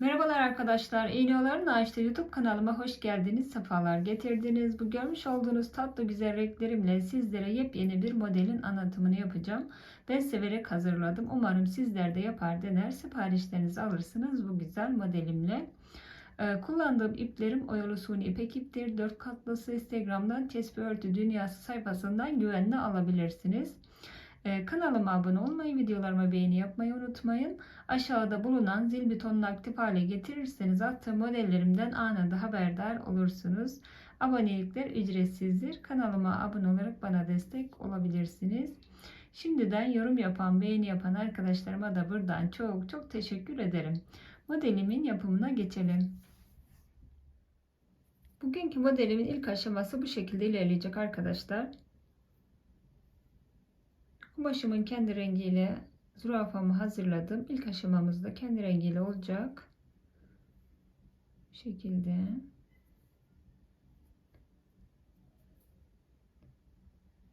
Merhabalar arkadaşlar. İğneoların Ağaçta YouTube kanalıma hoş geldiniz. Sefalar getirdiniz. Bu görmüş olduğunuz tatlı güzel renklerimle sizlere yepyeni bir modelin anlatımını yapacağım. Ben severek hazırladım. Umarım sizler de yapar dener siparişlerinizi alırsınız bu güzel modelimle. Ee, kullandığım iplerim oyalı suni ipek iptir. 4 katlısı Instagram'dan Tesbih Örtü Dünyası sayfasından güvenle alabilirsiniz. Ee, kanalıma abone olmayı, videolarıma beğeni yapmayı unutmayın. Aşağıda bulunan zil butonunu aktif hale getirirseniz attığım modellerimden anında haberdar olursunuz. Abonelikler ücretsizdir. Kanalıma abone olarak bana destek olabilirsiniz. Şimdiden yorum yapan, beğeni yapan arkadaşlarıma da buradan çok çok teşekkür ederim. Modelimin yapımına geçelim. Bugünkü modelimin ilk aşaması bu şekilde ilerleyecek arkadaşlar. Kumaşımın kendi rengiyle zürafamı hazırladım. İlk aşamamızda kendi rengiyle olacak. Bu şekilde.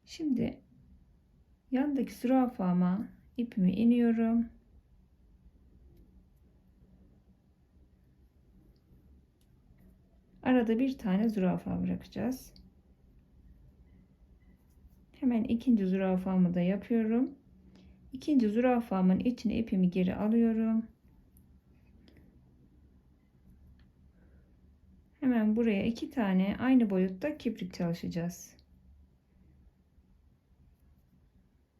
Şimdi yandaki zürafama ipimi iniyorum. Arada bir tane zürafa bırakacağız. Hemen ikinci zürafamı da yapıyorum. İkinci zürafamın içine ipimi geri alıyorum. Hemen buraya iki tane aynı boyutta kiprik çalışacağız.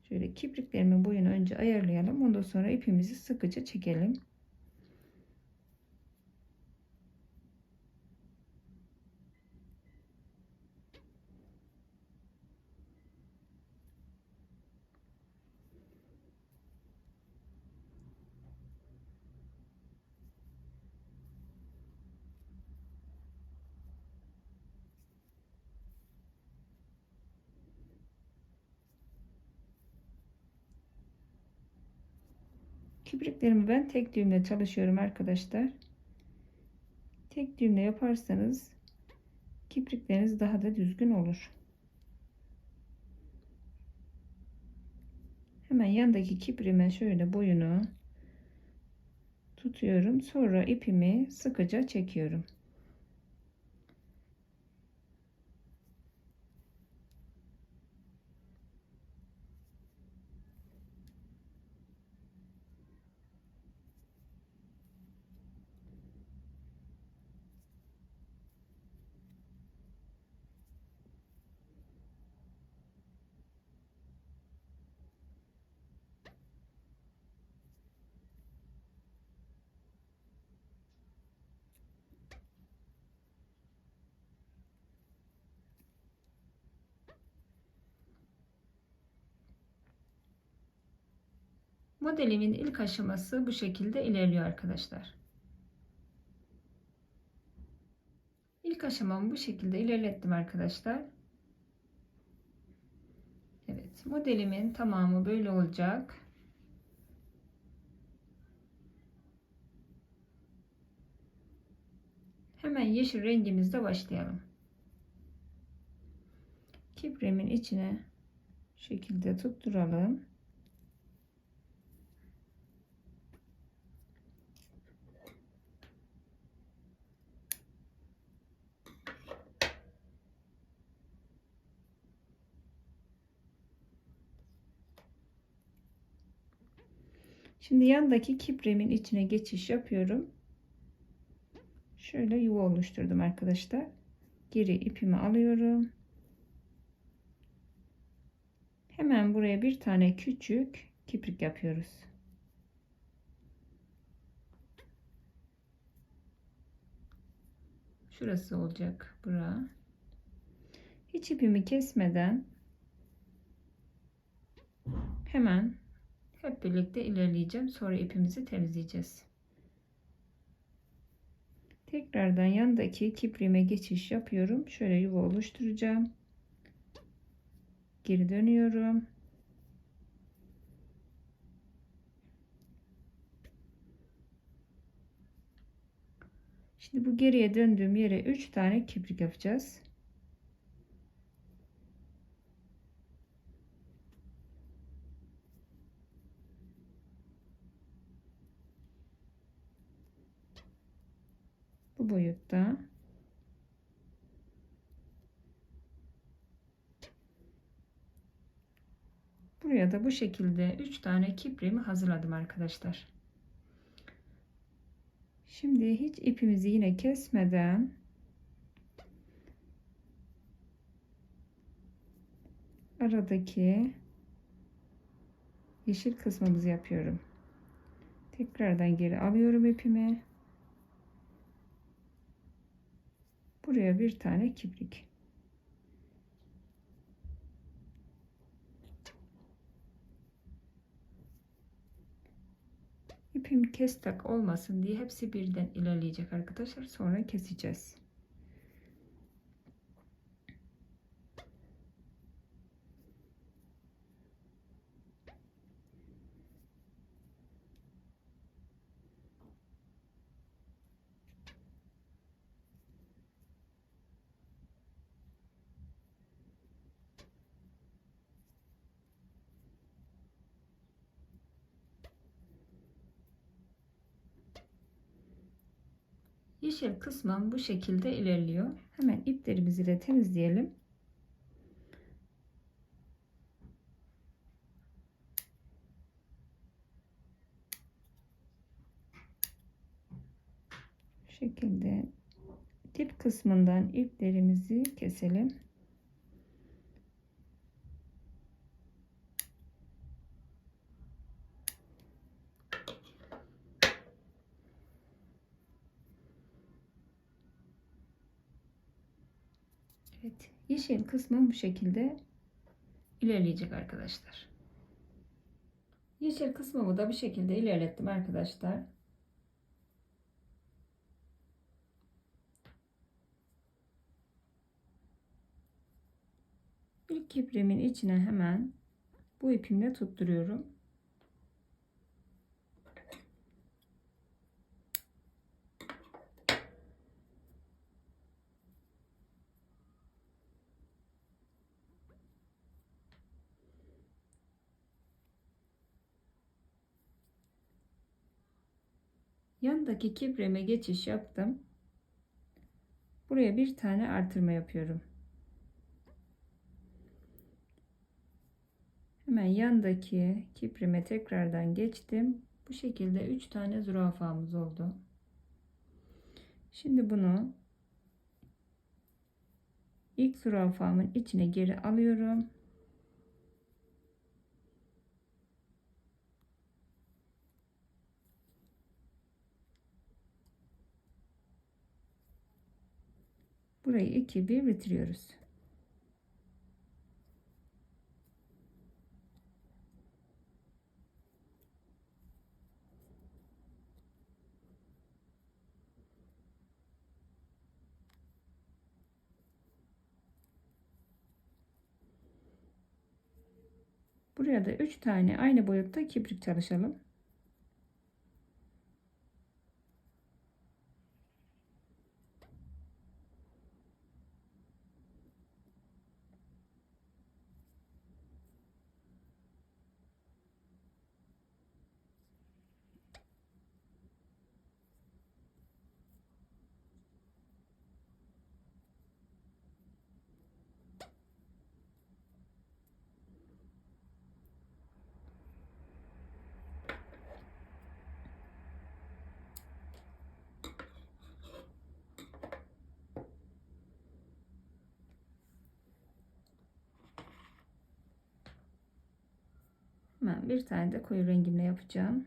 Şöyle kipriklerimin boyunu önce ayarlayalım. Ondan sonra ipimizi sıkıca çekelim. Kipriklerimi ben tek düğümle çalışıyorum arkadaşlar. Tek düğümle yaparsanız kiprikleriniz daha da düzgün olur. Hemen yandaki kiprime şöyle boyunu tutuyorum. Sonra ipimi sıkıca çekiyorum. Modelimin ilk aşaması bu şekilde ilerliyor arkadaşlar. İlk aşamamı bu şekilde ilerlettim arkadaşlar. Evet, modelimin tamamı böyle olacak. Hemen yeşil rengimizde başlayalım. Kipremin içine şekilde tutturalım. Şimdi yandaki kipremin içine geçiş yapıyorum. Şöyle yuva oluşturdum arkadaşlar. Geri ipimi alıyorum. Hemen buraya bir tane küçük kiprik yapıyoruz. Şurası olacak bura. Hiç ipimi kesmeden hemen hep birlikte ilerleyeceğim. Sonra ipimizi temizleyeceğiz. Tekrardan yandaki kipriğime geçiş yapıyorum. Şöyle yuva oluşturacağım. Geri dönüyorum. Şimdi bu geriye döndüğüm yere 3 tane kiprik yapacağız. Boyutta. Buraya da bu şekilde 3 tane kipremi hazırladım arkadaşlar. Şimdi hiç ipimizi yine kesmeden aradaki yeşil kısmımızı yapıyorum. Tekrardan geri alıyorum ipimi. Buraya bir tane kibrik. İpim kestak olmasın diye hepsi birden ilerleyecek arkadaşlar. Sonra keseceğiz. Yeşil kısmım bu şekilde ilerliyor. Hemen iplerimizi de temizleyelim. Şekilde dip kısmından iplerimizi keselim. Evet, yeşil kısmı bu şekilde ilerleyecek arkadaşlar. Yeşil kısmımı da bu şekilde ilerlettim arkadaşlar. İlk kiprimin içine hemen bu ipimle tutturuyorum. Yandaki kibreme geçiş yaptım. Buraya bir tane artırma yapıyorum. Hemen yandaki kiprime tekrardan geçtim. Bu şekilde 3 tane zürafamız oldu. Şimdi bunu ilk zürafamın içine geri alıyorum. Burayı 2 1 bitiriyoruz. Buraya da 3 tane aynı boyutta kibrit çalışalım. Hemen bir tane de koyu rengimle yapacağım.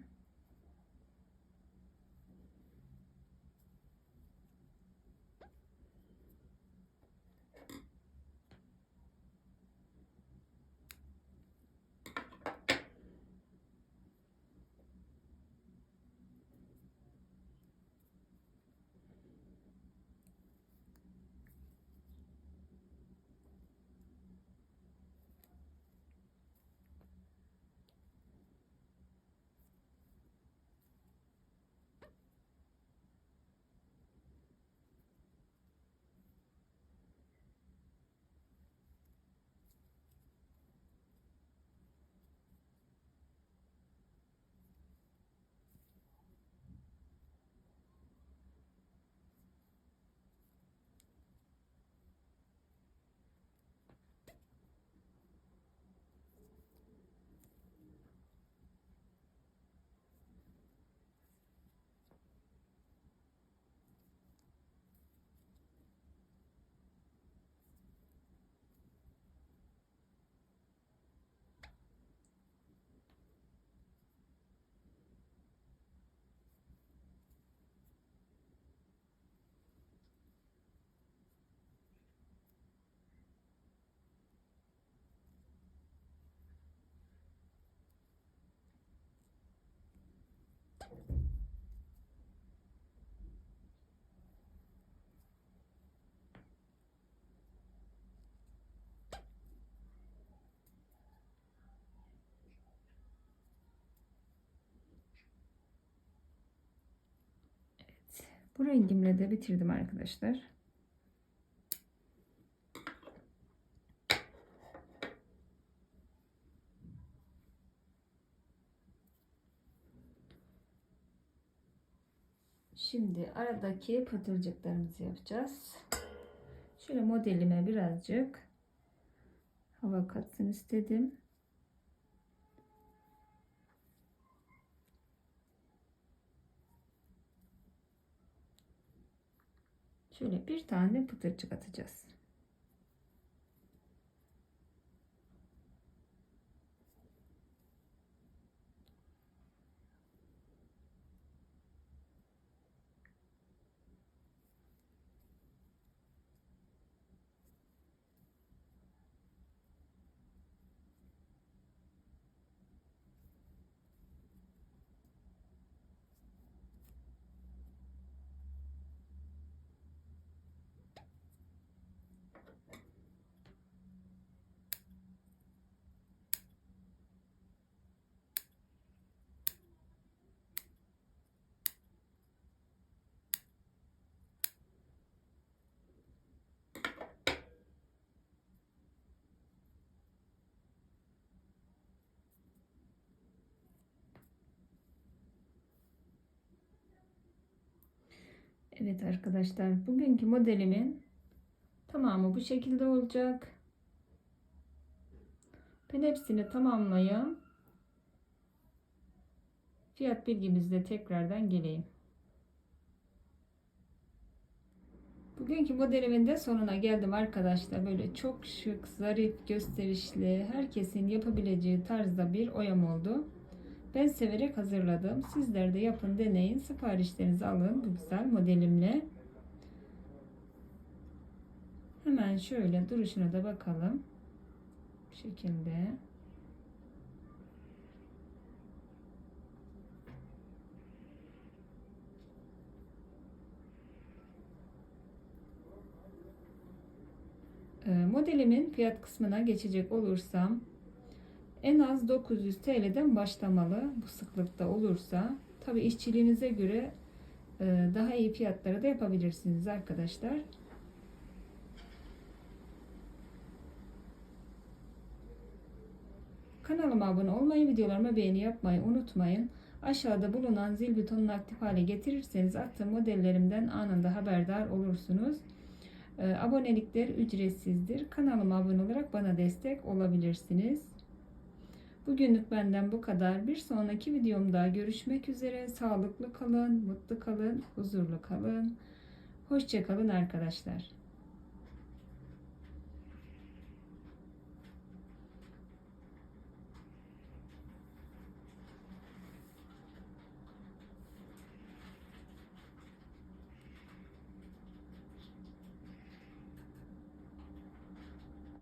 Bu rengimle de bitirdim arkadaşlar. Şimdi aradaki pıtırcıklarımızı yapacağız. Şöyle modelime birazcık hava katsın istedim. Şöyle bir tane pıtırcık atacağız. Evet arkadaşlar bugünkü modelimin tamamı bu şekilde olacak. Ben hepsini tamamlayayım. Fiyat bilgimizde tekrardan geleyim. Bugünkü modelimin de sonuna geldim arkadaşlar. Böyle çok şık, zarif, gösterişli, herkesin yapabileceği tarzda bir oyam oldu. Ben severek hazırladım. Sizler de yapın, deneyin. Siparişlerinizi alın bu güzel modelimle. Hemen şöyle duruşuna da bakalım. Bu şekilde. Ee, modelimin fiyat kısmına geçecek olursam en az 900 TL'den başlamalı bu sıklıkta olursa. Tabi işçiliğinize göre e, daha iyi fiyatlara da yapabilirsiniz arkadaşlar. Kanalıma abone olmayı, videolarıma beğeni yapmayı unutmayın. Aşağıda bulunan zil butonunu aktif hale getirirseniz attığım modellerimden anında haberdar olursunuz. E, abonelikler ücretsizdir. Kanalıma abone olarak bana destek olabilirsiniz. Bugünlük benden bu kadar. Bir sonraki videomda görüşmek üzere. Sağlıklı kalın, mutlu kalın, huzurlu kalın. Hoşçakalın arkadaşlar.